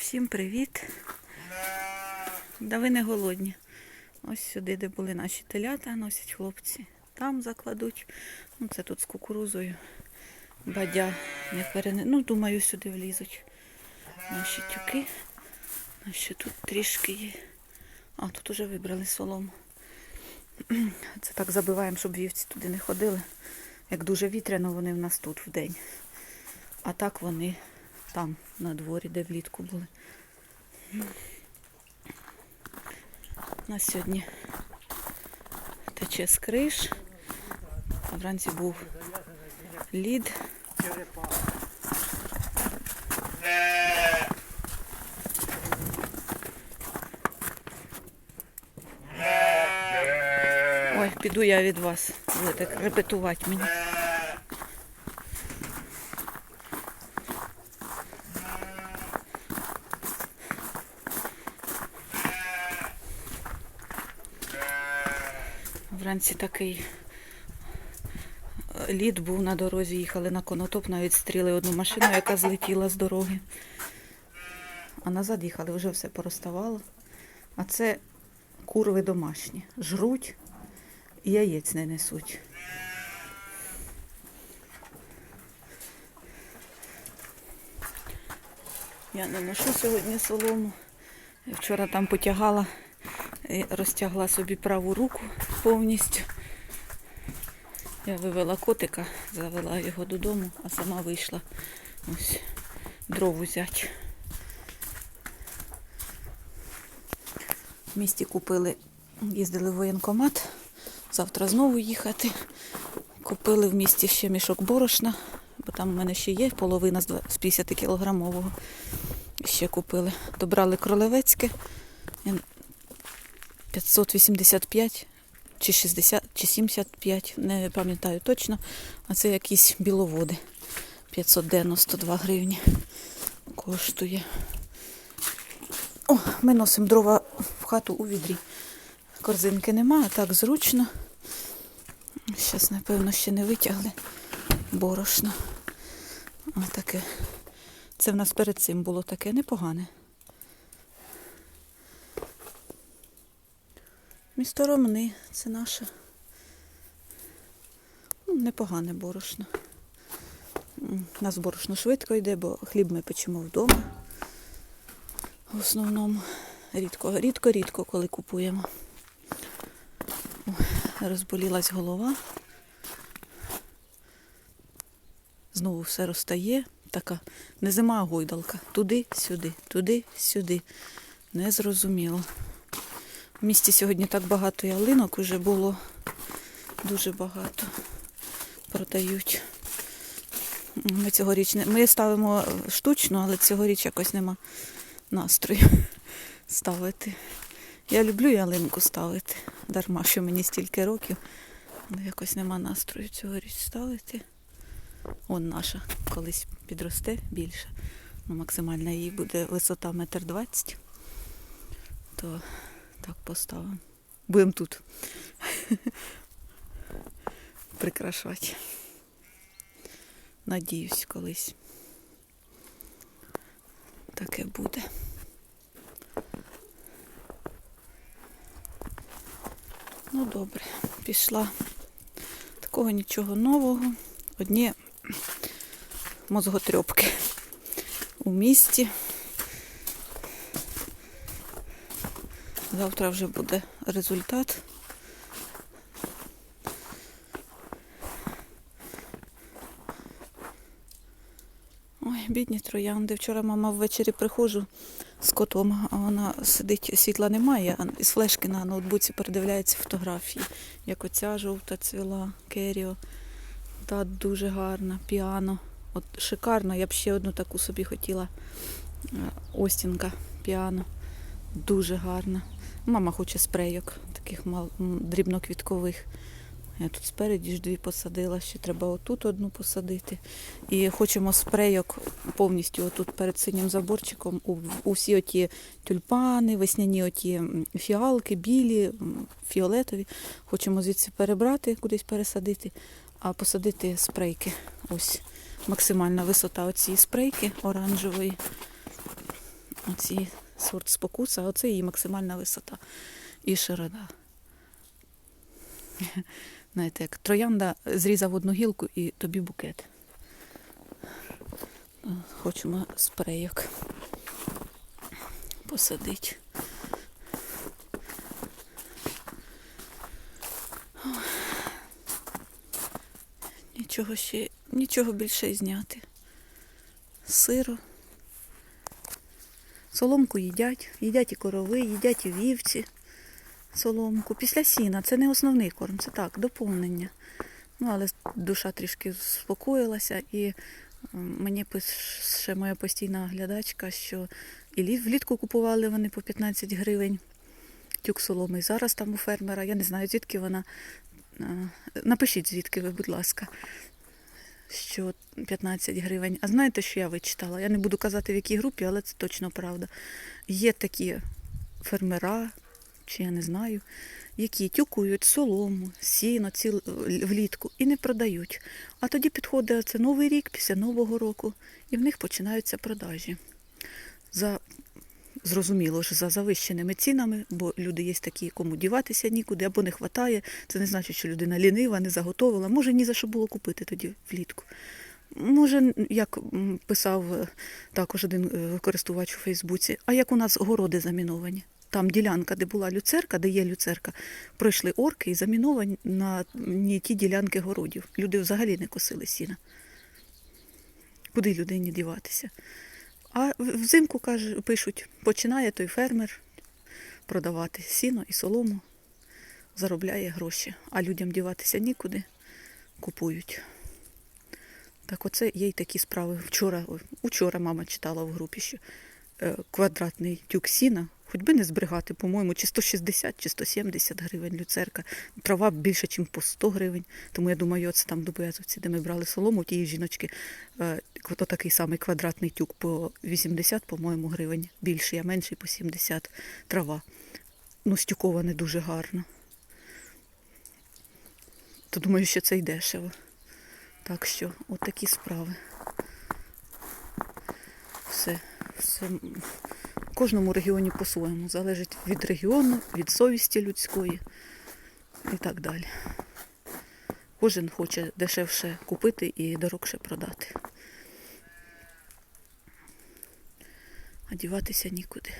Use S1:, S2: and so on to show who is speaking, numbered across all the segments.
S1: Всім привіт. Да ви не голодні. Ось сюди, де були наші телята, носять хлопці. Там закладуть. Ну, це тут з кукурузою. Бадя не перене. Ну, думаю, сюди влізуть наші тюки. А тут трішки є. А, тут уже вибрали солому. Це так забиваємо, щоб вівці туди не ходили. Як дуже вітряно, вони в нас тут вдень. А так вони там, на дворі, де влітку були. У нас сьогодні тече з криш. Вранці був лід. Ой, піду я від вас. Будете репетувати мені. Вранці такий е, лід був на дорозі, їхали на конотоп, навіть стріли одну машину, яка злетіла з дороги. А назад їхали, вже все пороставало. А це курви домашні. Жруть і яєць не несуть. Я не ношу сьогодні солому. Вчора там потягала розтягла собі праву руку повністю. Я вивела котика, завела його додому, а сама вийшла ось дров взяти. В місті купили, їздили в воєнкомат, завтра знову їхати. Купили в місті ще мішок борошна, бо там у мене ще є половина з 50 кілограмового. Ще купили. Добрали кролевецьке. Я 585 чи 60 чи 75, не пам'ятаю точно. А це якісь біловоди. 592 гривні коштує. О, ми носимо дрова в хату у відрі. Корзинки немає, так зручно. Зараз, напевно, ще не витягли борошно. Ось таке. Це в нас перед цим було таке непогане. Місто Ромни, це наше. Ну, непогане борошно. У нас борошно швидко йде, бо хліб ми печемо вдома. В основному рідко, рідко, рідко, коли купуємо. Розболілась голова. Знову все розтає. Така не зима, а гойдалка. Туди-сюди, туди-сюди. Незрозуміло. В місті сьогодні так багато ялинок уже було. Дуже багато продають. Ми цьогоріч не... Ми ставимо штучно, але цьогоріч якось нема настрою ставити. Я люблю ялинку ставити. Дарма, що мені стільки років. Але якось нема настрою цьогоріч ставити. Он наша колись підросте більше. Ну, максимальна її буде висота метр двадцять. То так поставимо. Будемо тут прикрашати. Надіюсь, колись таке буде. Ну добре, пішла. Такого нічого нового. Одні мозготрьопки у місті. Завтра вже буде результат. Ой, бідні троянди. Вчора мама ввечері приходжу з котом, а вона сидить, світла немає, а з флешки на ноутбуці передивляється фотографії. Як оця жовта цвіла, керіо. Та дуже гарна, піано. От шикарно, я б ще одну таку собі хотіла. Е, Остінка піано. Дуже гарна. Мама хоче спрейок, таких мал, дрібноквіткових. Я тут спереді ж дві посадила, ще треба отут одну посадити. І хочемо спрейок повністю отут перед синім заборчиком. Усі оті тюльпани, весняні оті фіалки, білі, фіолетові. Хочемо звідси перебрати, кудись пересадити, а посадити спрейки. Ось максимальна висота оцієї спрейки оранжевої. Оці сорт спокуса, оце її максимальна висота і ширина. Знаєте, як троянда зрізав одну гілку і тобі букет. Хочемо спрейок посадити. Нічого ще, нічого більше зняти. Сиро. Соломку їдять, їдять і корови, їдять і вівці. Соломку. Після сіна. Це не основний корм, це так, доповнення. Ну, але душа трішки спокоїлася і мені пише моя постійна глядачка, що і влітку купували вони по 15 гривень тюк соломи. І зараз там у фермера, я не знаю, звідки вона. Е, Напишіть, звідки ви, будь ласка, що 15 гривень. А знаєте, що я вичитала? Я не буду казати в якій групі, але це точно правда. Є такі фермера, чи я не знаю, які тюкують солому, сіно ціл... влітку і не продають. А тоді підходить це новий рік після Нового року, і в них починаються продажі. За зрозуміло ж, за завищеними цінами, бо люди є такі, кому діватися нікуди, або не вистачає. Це не значить, що людина лінива, не заготовила. Може, ні за що було купити тоді влітку. Може, як писав е, також один е, користувач у Фейсбуці, а як у нас городи заміновані? Там ділянка, де була люцерка, де є люцерка, пройшли орки і заміновані на ті ділянки городів. Люди взагалі не косили сіна. Куди людині діватися? А взимку каже, пишуть, починає той фермер продавати сіно і солому, заробляє гроші, а людям діватися нікуди, купують. Так оце є й такі справи. Вчора, учора мама читала в групі, що е, квадратний тюк сіна, хоч би не зберігати, по-моєму, чи 160, чи 170 гривень люцерка. Трава більше, ніж по 100 гривень. Тому я думаю, це там до Боязовці, де ми брали солому, тієї жіночки, е, то такий самий квадратний тюк по 80, по-моєму, гривень. Більший, а менший по 70 трава. Ну, стюковане дуже гарно. То думаю, що це й дешево. Так що, от такі справи. Все, все. Кожному регіоні по-своєму. Залежить від регіону, від совісті людської і так далі. Кожен хоче дешевше купити і дорогше продати. А діватися нікуди.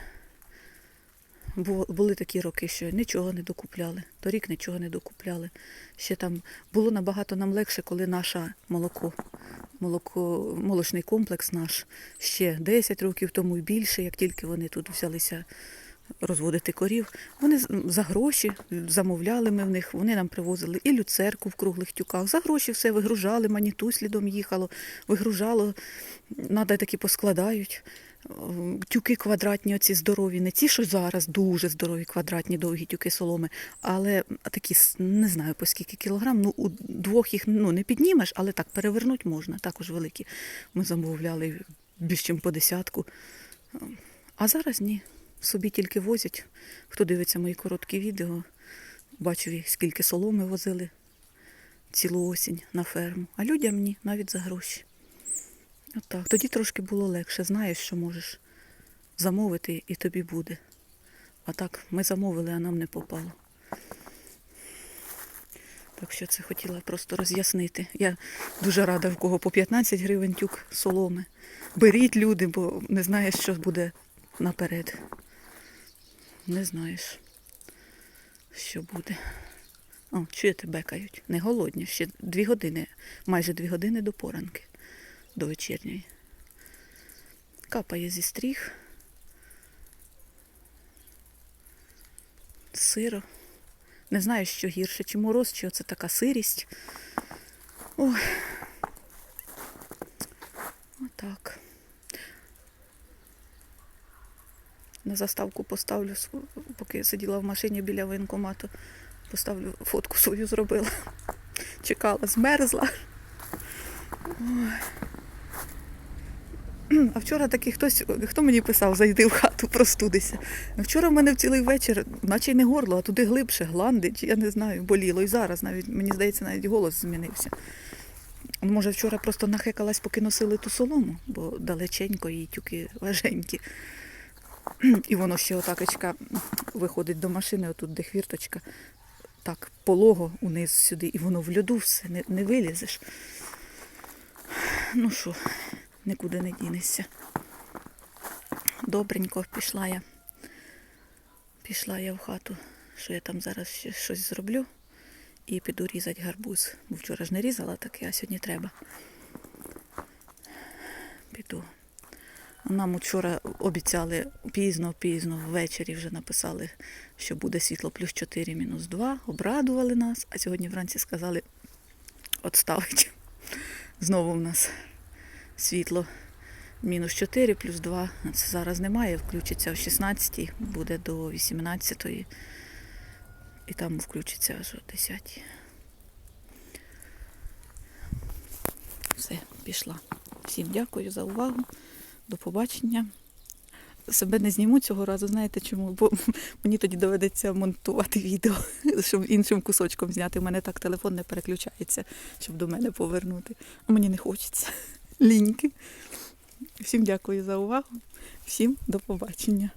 S1: Бу- Були такі роки, що нічого не докупляли. Торік нічого не докупляли. Ще там було набагато нам легше, коли наше молоко, молоко, молочний комплекс наш ще 10 років тому і більше, як тільки вони тут взялися розводити корів, вони за гроші замовляли ми в них, вони нам привозили і люцерку в круглих тюках. За гроші все вигружали, маніту слідом їхало, вигружало, надо такі поскладають. Тюки квадратні, оці здорові, не ті, що зараз дуже здорові, квадратні, довгі тюки соломи, але такі, не знаю по скільки кілограм, ну у двох їх ну, не піднімеш, але так перевернути можна, також великі. Ми замовляли більш ніж по десятку. А зараз ні. Собі тільки возять. Хто дивиться мої короткі відео, бачив, скільки соломи возили цілу осінь на ферму. А людям ні, навіть за гроші. Отак. Тоді трошки було легше. Знаєш, що можеш замовити і тобі буде. А так, ми замовили, а нам не попало. Так що це хотіла просто роз'яснити. Я дуже рада, в кого по 15 гривень тюк соломи. Беріть люди, бо не знаєш, що буде наперед. Не знаєш, що буде. О, чуєте, бекають. Не голодні. Ще дві години, майже дві години до поранки, до вечірньої. Капає зі стріх. Сиро. Не знаю, що гірше, чи мороз, чи оце така сирість. Ой. Отак. На заставку поставлю, поки я сиділа в машині біля воєнкомату, поставлю фотку свою зробила. Чекала, змерзла. А вчора такий хтось, хто мені писав, зайди в хату, простудися. Вчора в мене в цілий вечір, наче й не горло, а туди глибше, гланди, чи я не знаю, боліло. І зараз навіть, мені здається, навіть голос змінився. Може, вчора просто нахекалась, поки носили ту солому, бо далеченько і тюки важенькі. І воно ще отакочка виходить до машини, отут де хвірточка, так полого униз сюди, і воно в льоду все, не, не вилізеш. Ну що, нікуди не дінешся. Добренько пішла я. Пішла я в хату, що я там зараз ще щось зроблю і піду різати гарбуз. Бо вчора ж не різала таке, а сьогодні треба. Піду. Нам вчора обіцяли пізно, пізно, ввечері вже написали, що буде світло плюс 4, мінус 2. Обрадували нас, а сьогодні вранці сказали отставить. Знову в нас світло мінус 4, плюс 2. Це зараз немає, включиться о 16, буде до 18 і там включиться аж о 10. Все, пішла. Всім дякую за увагу. До побачення. Себе не зніму цього разу, знаєте чому? Бо мені тоді доведеться монтувати відео, щоб іншим кусочком зняти. У мене так телефон не переключається, щоб до мене повернути. А мені не хочеться. Ліньки. Всім дякую за увагу. Всім до побачення.